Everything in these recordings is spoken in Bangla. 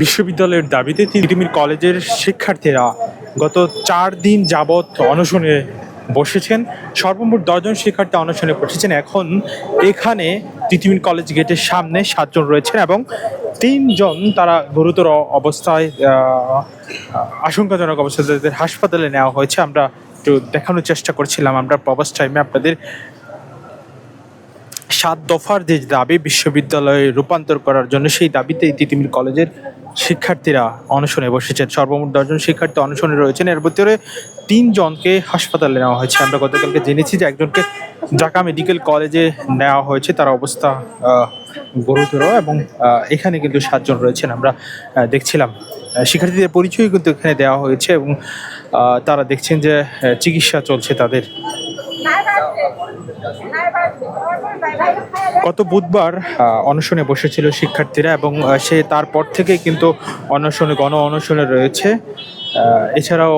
বিশ্ববিদ্যালয়ের দাবিতে তিতিমির কলেজের শিক্ষার্থীরা গত চার দিন যাবৎ অনশনে বসেছেন। সর্বমোট দশজন শিক্ষার্থী অনশনে বসেছেন। এখন এখানে তিতিমির কলেজ গেটের সামনে সাতজন রয়েছেন এবং তিনজন তারা গুরুতর অবস্থায় আশঙ্কাজনক অবস্থায় তাদের হাসপাতালে নেওয়া হয়েছে। আমরা একটু দেখানোর চেষ্টা করছিলাম। আমরা প্রবাস টাইমে আপনাদের সাত দফার যে দাবি বিশ্ববিদ্যালয়ে রূপান্তর করার জন্য, সেই দাবিতে তিতিমির কলেজের শিক্ষার্থীরা অনশনে বসেছেন। সর্বমোট দশজন শিক্ষার্থী অনশনে রয়েছেন। এর ভিতরে তিনজনকে হাসপাতালে নেওয়া হয়েছে। আমরা গতকালকে জেনেছি যে একজনকে ঢাকা মেডিকেল কলেজে নেওয়া হয়েছে। তার অবস্থা গুরুতর এবং এখানে কিন্তু সাতজন রয়েছেন আমরা দেখছিলাম। শিক্ষার্থীদের পরিচয় কিন্তু এখানে দেওয়া হয়েছে এবং তারা দেখছেন যে চিকিৎসা চলছে তাদের। গত বুধবার অনশনে বসেছিল শিক্ষার্থীরা এবং সে তারপর থেকে কিন্তু অনশনে, গণ অনশনে রয়েছে। এছাড়াও,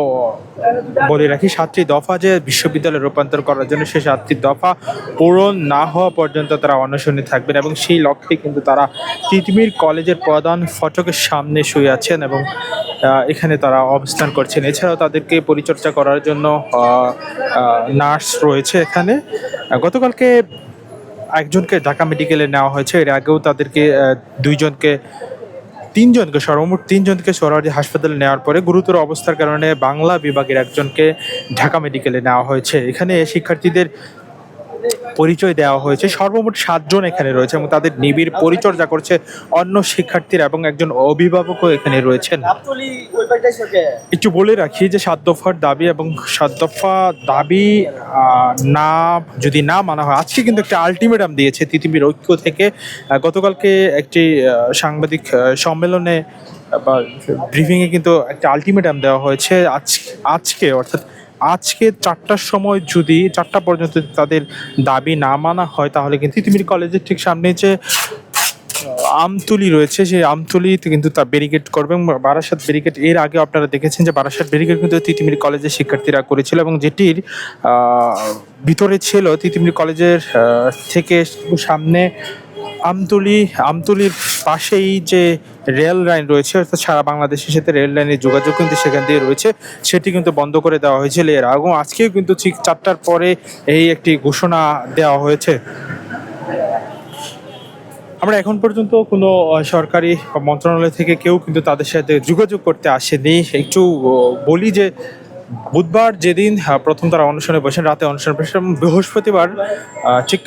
বলে রাখি, সাতটি দফা যে বিশ্ববিদ্যালয়ে রূপান্তর করার জন্য সে সাতটি দফা পূরণ না হওয়া পর্যন্ত তারা অনশনে থাকবেন এবং সেই লক্ষ্যে কিন্তু তারা তিতমির কলেজের প্রধান ফটকের সামনে শুয়ে আছেন এবং এখানে তারা অবস্থান করছেন। এছাড়াও তাদেরকে পরিচর্যা করার জন্য নার্স রয়েছে এখানে। গতকালকে একজনকে ঢাকা মেডিকেলে নেওয়া হয়েছে। এর আগেও তাদেরকে দুইজনকে, তিনজনকে, সর্বমোট তিনজনকে সোহরাওয়ার্দী হাসপাতালে নেওয়ার পরে গুরুতর অবস্থার কারণে বাংলা বিভাগের একজনকে ঢাকা মেডিকেলে নেওয়া হয়েছে। এখানে শিক্ষার্থীদের পরিচয় দেওয়া হয়েছে। সর্বমোট সাতজন এখানে রয়েছে এবং তাদের নিবিড় পরিচর্যা করছে অন্য শিক্ষার্থীরা এবং একজন অভিভাবকও এখানে রয়েছেন। একটু বলে রাখি যে সাত দফার দাবি এবং সাত দফা দাবি না, যদি না মানা হয়, আজকে কিন্তু একটা আলটিমেটাম দিয়েছে তিতিমির ঐক্য থেকে। গতকালকে একটি সাংবাদিক সম্মেলনে বা ব্রিফিংয়ে কিন্তু একটা আলটিমেটাম দেওয়া হয়েছে। আজ, আজকে, অর্থাৎ আজকে চারটার সময় যদি চারটা পর্যন্ত তাদের দাবি না মানা হয়, তাহলে কিন্তু তিতিমির কলেজের ঠিক সামনে যে আমতুলি রয়েছে, সেই আমতুলিতে কিন্তু তা ব্যারিকেড করবে এবং বারাসাত ব্যারিকেড এর আগে আপনারা দেখেছেন যে বারাসাত ব্যারিকেড কিন্তু তিতিমির কলেজের শিক্ষার্থীরা করেছিল এবং যেটির ভিতরে ছিল তিতিমির কলেজের থেকে সামনে আমতুলি, আমতুলির পাশেই যে রেল লাইন রয়েছে, অর্থাৎ সারা বাংলাদেশের সাথে রেল লাইনের যোগাযোগ কিন্তু সেখান দিয়ে রয়েছে, সেটি কিন্তু বন্ধ করে দেওয়া হয়েছিল এর আগে আজকেও কিন্তু ঠিক চারটার পরে এই একটি ঘোষণা দেওয়া হয়েছে। আমরা এখন পর্যন্ত কোনো সরকারি মন্ত্রণালয় থেকে কেউ কিন্তু তাদের সাথে যোগাযোগ করতে আসেনি। একটু বলি যে বুধবার যেদিন প্রথম তারা অনুষ্ঠানে বসেন, রাতে অনুষ্ঠানে বসেন বৃহস্পতিবার ঠিক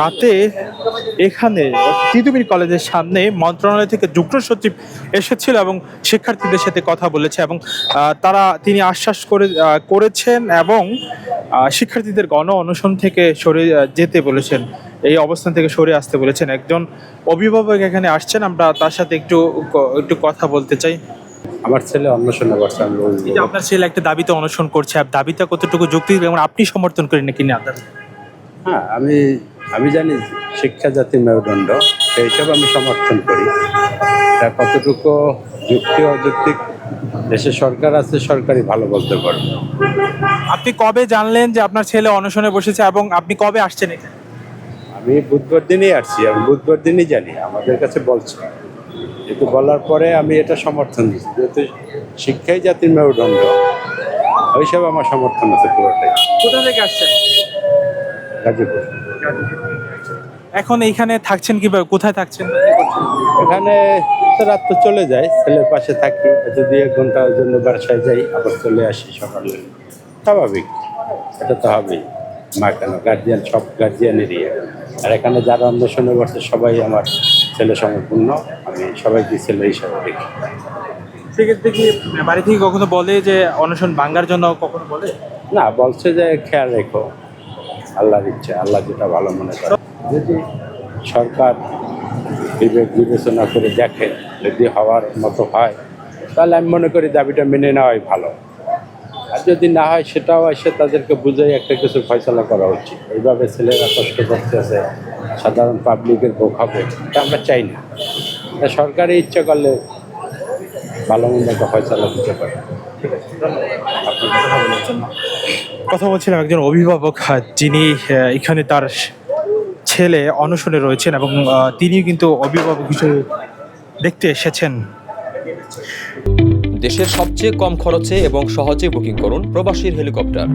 রাতে এখানে তিতুমির কলেজের সামনে মন্ত্রণালয় থেকে যুগ্ম সচিব এসেছিল এবং শিক্ষার্থীদের সাথে কথা বলেছে এবং তারা, তিনি আশ্বাস করে করেছেন এবং শিক্ষার্থীদের গণ অনশন থেকে সরে যেতে বলেছেন। এই অবস্থান থেকে সরে আসতে বলেছেন। একজন অভিভাবক এখানে আসছেন, আমরা তার সাথে একটু একটু কথা বলতে চাই। আমার ছেলে অন্বেষণে করছে আমি এই যে আপনার ছেলে একটা দাবিতে অনশন করছে আর দাবিটা কতটুকু যুক্তি এবং আপনি সমর্থন করেন নাকি না? হ্যাঁ আমি আমি জানি শিক্ষা জাতির মেরুদণ্ড সেই হিসাবে আমি সমর্থন করি। তা কতটুকু যুক্তি অযৌক্তিক দেশে সরকার আছে সরকারই ভালো বলতে পারবে। আপনি কবে জানলেন যে আপনার ছেলে অনশনে বসেছে এবং আপনি কবে আসছেন এখানে? আমি বুধবার দিনই আসছি আমি বুধবার দিনই জানি আমাদের কাছে বলছে। কিন্তু বলার পরে আমি এটা সমর্থন দিচ্ছি। যেহেতু শিক্ষাই জাতির মেরুদণ্ড ওই হিসাবে আমার সমর্থন আছে পুরোটাই। কোথা থেকে আসছেন? গাজীপুর। এখন এইখানে থাকছেন কীভাবে? কোথায় থাকছেন? এখানে রাত তো চলে যায় ছেলের পাশে থাকি যদি এক ঘণ্টার জন্য বাসায় যাই আবার চলে আসি সকালে। স্বাভাবিক এটা তো হবেই। মা কেন? গার্জিয়ান সব গার্জিয়ানেরই আর এখানে যারা অন্বেষণে করছে সবাই আমার ছেলে সম্পূর্ণ আমি সবাইকে ছেলে হিসাবে দেখি। সেক্ষেত্রে কি বাড়ি থেকে কখনো বলে যে অনশন ভাঙ্গার জন্য কখনো বলে? না বলছে যে খেয়াল রেখো। আল্লাহর ইচ্ছা আল্লাহ যেটা ভালো মনে করে। যদি সরকার বিবেক বিবেচনা করে দেখে যদি হওয়ার মতো হয় তাহলে আমি মনে করি দাবিটা মেনে নেওয়াই ভালো। আর যদি না হয় সেটাও এসে তাদেরকে বুঝাই একটা কিছু ফয়সলা করা উচিত। এইভাবে ছেলেরা কষ্ট করতেছে। সাধারণ পাবলিকের ভোগ হবে এটা আমরা চাই না। তা সরকারি ইচ্ছা করলে ভালো মন্দ একটা ফয়সলা দিতে পারে। কথা বলছিলাম একজন অভিভাবক আহ, যিনি এখানে তার ছেলে অনশনে রয়েছেন এবং তিনি কিন্তু অভিভাবক হিসেবে দেখতে এসেছেন। দেশের সবচেয়ে কম খরচে এবং সহজে বুকিং করুন প্রবাসীর হেলিকপ্টার।